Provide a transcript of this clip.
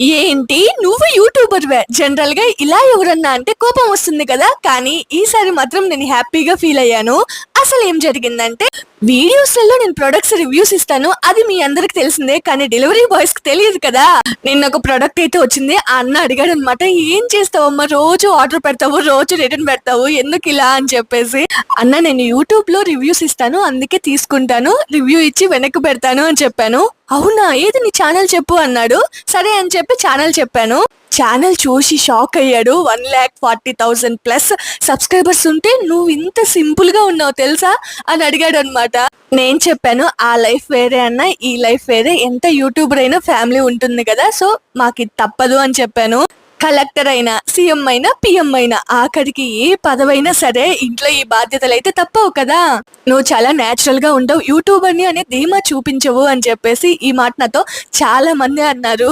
ఏంటి? నువ్వు యూట్యూబర్ జనరల్గా ఇలా ఎవరన్నా అంటే కోపం వస్తుంది కదా. కానీ ఈసారి మాత్రం నేను హ్యాపీగా ఫీల్ అయ్యాను. అసలు ఏం జరిగిందంటే వీడియోస్లలో నేను ప్రొడక్ట్స్ రివ్యూస్ ఇస్తాను. అది మీ అందరికి తెలిసిందే కానీ డెలివరీ బాయ్స్కి తెలియదు కదా. నిన్న ఒక ప్రొడక్ట్ అయితే వచ్చింది. ఆ అన్న అడిగాడు అనమాట ఏం చేస్తావమ్మా రోజు ఆర్డర్ పెడతావు రోజు రిటర్న్ పెడతావు. ఎందుకు ఇలా? అని చెప్పేసి. అన్న నేను యూట్యూబ్లో రివ్యూస్ ఇస్తాను. అందుకే తీసుకుంటాను. రివ్యూ ఇచ్చి వెనక్కి పెడతాను అని చెప్పాను. అవునా? ఏది నీ ఛానల్ చెప్పు అన్నాడు. సరే అని చెప్పి ఛానల్ చెప్పాను. ఛానల్ చూసి షాక్ అయ్యాడు. One lakh forty thousand plus subscribers ఉంటే నువ్వు ఇంత సింపుల్గా ఉన్నావు తెలుసా? అని అడిగాడు అనమాట నేను చెప్పాను ఆ లైఫ్ వేరే అన్న ఈ లైఫ్ వేరే. ఎంత యూట్యూబర్ అయినా ఫ్యామిలీ ఉంటుంది కదా సో మాకు ఇది తప్పదు అని చెప్పాను. కలెక్టర్ అయినా సీఎం అయినా పిఎం అయినా ఆఖరికి ఏ పదవైనా సరే ఇంట్లో ఈ బాధ్యతలు అయితే తప్పవు కదా. నువ్వు చాలా నేచురల్గా ఉండవు యూట్యూబర్ని అనే ధీమా చూపించవు అని చెప్పేసి ఈ మాట నాతో చాలా మంది అన్నారు.